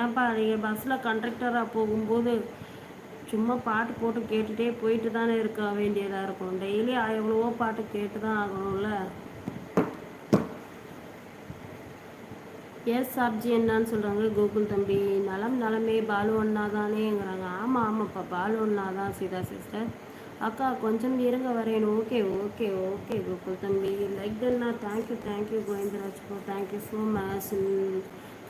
ஏன்பா நீங்கள் பஸ்ஸில் கண்டக்டராக போகும்போது சும்மா பாட்டு போட்டு கேட்டுகிட்டே போயிட்டு தானே இருக்க வேண்டியதாக இருக்கும். டெய்லி எவ்வளவோ பாட்டு கேட்டு தான் ஆகணும்ல? எஸ் சாப்ஜி என்னன்னு சொல்கிறாங்க கூகுள் தம்பி. நலம் நலமே பாலு ஒன்னா தானேங்கிறாங்க ஆமாம் ஆமாப்பா பாலு ஒன்னா தான் சீதா சிஸ்டர் அக்கா கொஞ்சம் இருங்க வரேன். ஓகே ஓகே ஓகே கோகுல் தம்பி. Like Tanna thank you thank you Govindaraj thank you so much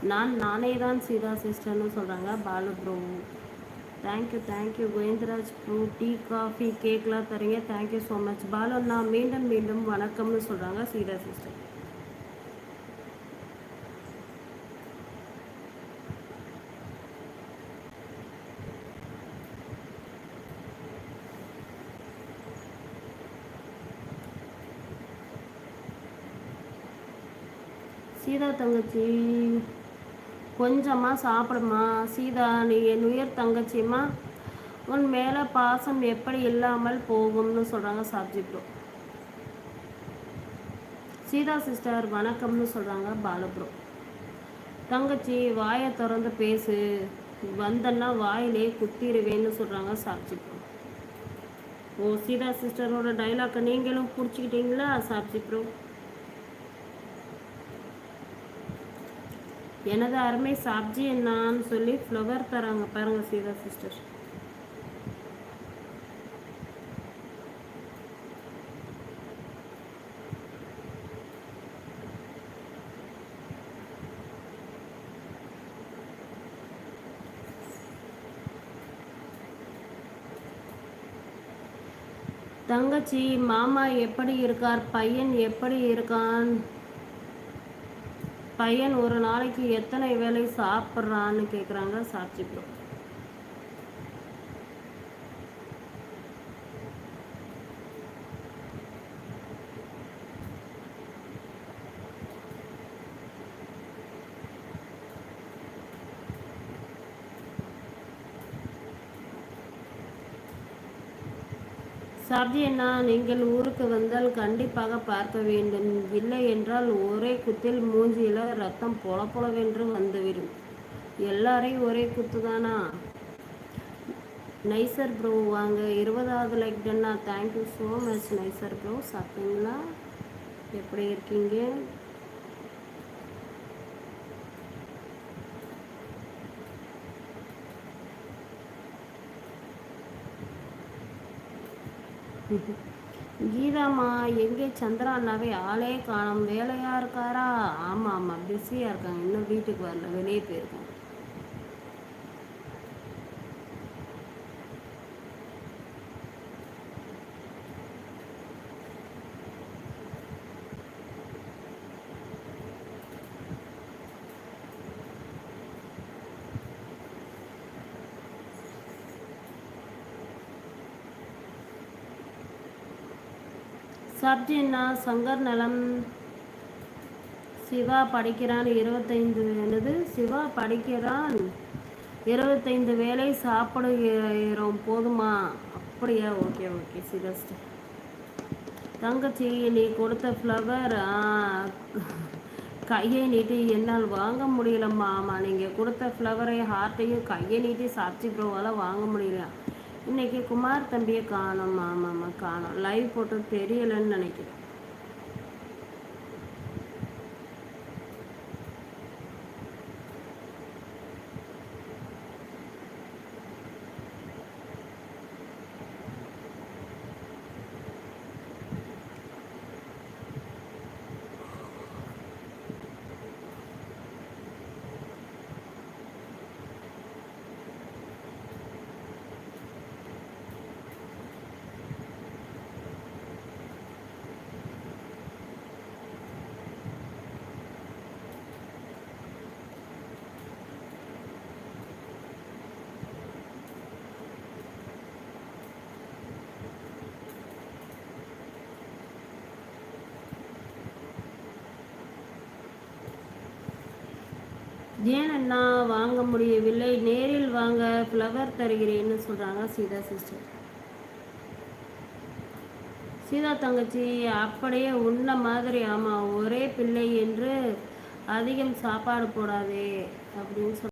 நான் நானே தான் சீதா சிஸ்டர்னு சொல்கிறாங்க Balu bro thank you thank you Govindaraj bro tea coffee கேக்லாம் தரீங்க. தேங்க்யூ ஸோ மச் பாலண்ணா மீண்டும் மீண்டும் வணக்கம்னு சொல்கிறாங்க சீதா சிஸ்டர் சீதா தங்கச்சி. கொஞ்சமாக சாப்பிடுமா? சீதா நீ என் உயர் தங்கச்சிம்மா. உன் மேலே பாசம் எப்படி இல்லாமல் போகும்னு சொல்கிறாங்க சாப்ஜி ப்ரோ சீதா சிஸ்டர் வணக்கம்னு சொல்கிறாங்க பாலப்ரோ. தங்கச்சி வாயை திறந்து பேசு. வந்தன்னா வாயிலே குத்திடுவேன்னு சொல்கிறாங்க சாப்ஜி ப்ரோ ஓ சீதா சிஸ்டரோட டைலாக்கை நீங்களும் பிடிச்சிக்கிட்டீங்களா சாப்ஜி எனது அருமை சாப்ஜி என்னான்னு சொல்லி ஃப்ளவர் தராங்க பாருங்கள் சீதா சிஸ்டர் தங்கச்சி மாமா எப்படி இருக்கார்? பையன் எப்படி இருக்கான்? பையன் ஒரு நாளைக்கு எத்தனை வேலை சாப்பிட்றான்னு கேட்குறாங்க சாட்சி ப்ரோ சார்ஜி அண்ணா நீங்கள் ஊருக்கு வந்தால் கண்டிப்பாக பார்க்க வேண்டும். இல்லை என்றால் ஒரே குத்தில் மூஞ்சியில் ரத்தம் பொல பொலவென்று வந்துவிடும். எல்லாரையும் ஒரே குத்து தானா நைசர் ப்ரோ வாங்க. இருபதாவது like டன்னா. Thank you so much Nisar bro. சாப்பிட்டீங்களா? எப்படி இருக்கீங்க? கீதாம்மா எங்கே சந்திரா அண்ணாவே ஆளே காணும் வேலையாக இருக்காரா? ஆமாம் ஆமாம் பிஸியாக இருக்காங்க. இன்னும் வீட்டுக்கு வரல வெளியே போயிருக்காங்க. சப்ஜின்னா சங்கர் நலம். சிவா படிக்கிறான் இருபத்தைந்து என்னது? சிவா படிக்கிறான் இருபத்தைந்து வேலை சாப்பிடுகிறோம் போதுமா? அப்படியா? ஓகே ஓகே சிரஸ்ட் தங்கச்சி நீ கொடுத்த ஃப்ளவர் கையை நீட்டி என்னால் வாங்க முடியலம்மா ஆமாம் நீங்கள் கொடுத்த ஃப்ளவரை ஹார்ட்டையும் கையை நீட்டி சாப்பிட்டு ப்ரோவால் வாங்க முடியல இன்னைக்கு குமார் தம்பியை காணும் ஆமாம் காணும். லைவ் போட்டு தெரியலைன்னு நினைக்கிறேன். ஏன் அண்ணா வாங்க முடியவில்லை. நேரில் வாங்க ஃப்ளவர் தருகிறேன்னு சொல்கிறாங்க சீதா சிஸ்டர் சீதா தங்கச்சி அப்படியே உன்ன மாதிரி ஆமாம் ஒரே பிள்ளை என்று அதிகம் சாப்பாடு போடாதே அப்படின்னு சொல்